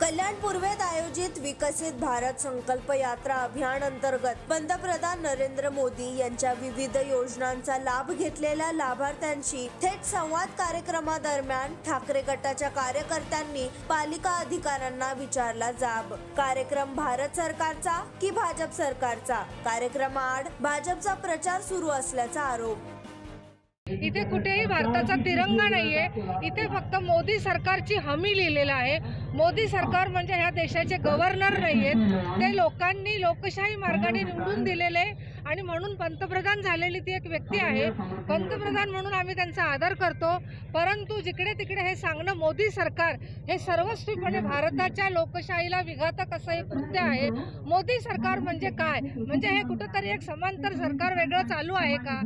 कल्याण पूर्वेत आयोजित विकसित भारत संकल्प यात्रा अभियान अंतर्गत पंतप्रधान नरेंद्र मोदी यांच्या विविध योजनांचा लाभ घेतलेल्या लाभार्थ्यांशी थेट संवाद कार्यक्रमादरम्यान ठाकरे गटाच्या कार्यकर्त्यांनी पालिका अधिकाऱ्यांना विचारला जाब. कार्यक्रम भारत सरकारचा की भाजप सरकारचा? कार्यक्रमाआड भाजपचा प्रचार सुरू असल्याचा आरोप. इथे कुठेही भारताचा तिरंगा नाहीये. इथे फक्त मोदी सरकारची हमी लिहिलेलं आहे. मोदी सरकार म्हणजे ह्या देशाचे गव्हर्नर नाहीयेत. ते लोकांनी लोकशाही मार्गाने निवडून दिलेले आणि म्हणून पंतप्रधान झालेली ती एक व्यक्ती आहे. पंतप्रधान म्हणून आम्ही त्यांचा आदर करतो. परंतु जिकडे तिकडे हे सांगणं मोदी सरकार हे सर्वस्वीपणे भारताच्या लोकशाहीला विघातक असं हे कृत्य आहे. मोदी सरकार म्हणजे काय? म्हणजे हे कुठंतरी एक समांतर सरकार वेगळं चालू आहे का?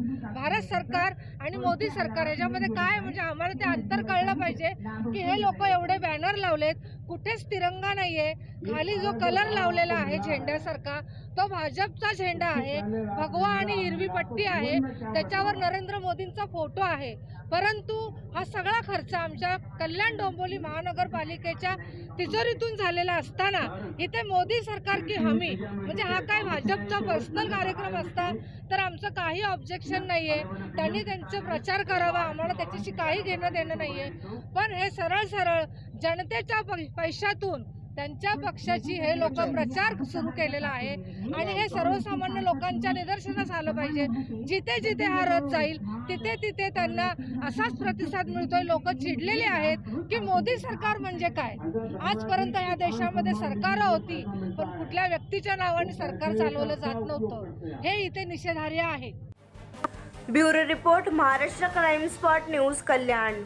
भारत सरकार आणि मोदी सरकार याच्यामध्ये काय म्हणजे आम्हाला ते अंतर कळलं पाहिजे की हे लोक एवढे बॅनर लावलेत कुठेच तिरंगा नाहीये खाली जो कलर लावलेला आहे झेंड्यासारखा तो भाजपचा झेंडा आहे भगवा आणि हिरवी पट्टी आहे त्याच्यावर नरेंद्र मोदींचा फोटो आहे. परंतु हा सगळा खर्च आमच्या कल्याण डोंबोली महानगरपालिकेच्या तिजोरीतून झालेला असताना इथे मोदी सरकार की हमी? म्हणजे हा काय भाजपचा पर्सनल कार्यक्रम असता? तर आमचं काही ऑब्जेक्शन नाहीये. त्यांनी त्यांचं प्रचार करावा. आम्हाला त्याच्याशी काही घेणं देणं नाहीये. पण हे सरळ सरळ जनतेच्या पै- पैशातून त्यांच्या पक्षाची हे लोक प्रचार सुरू केलेला आहे आणि हे सर्वसामान्य लोकांच्या निदर्शनास आलं पाहिजे. जिथे जिथे हा रथ जाईल तिथे तिथे त्यांना असाच प्रतिसाद मिळतोय. लोक चिडलेले आहेत की मोदी सरकार म्हणजे काय? आजपर्यंत या देशामध्ये सरकार होती पण कुठल्या व्यक्तीच्या नावाने सरकार चालवलं जात नव्हतं. हे इथे निषेधार्ह आहे. Bureau report Maharashtra crime spot news Kalyan.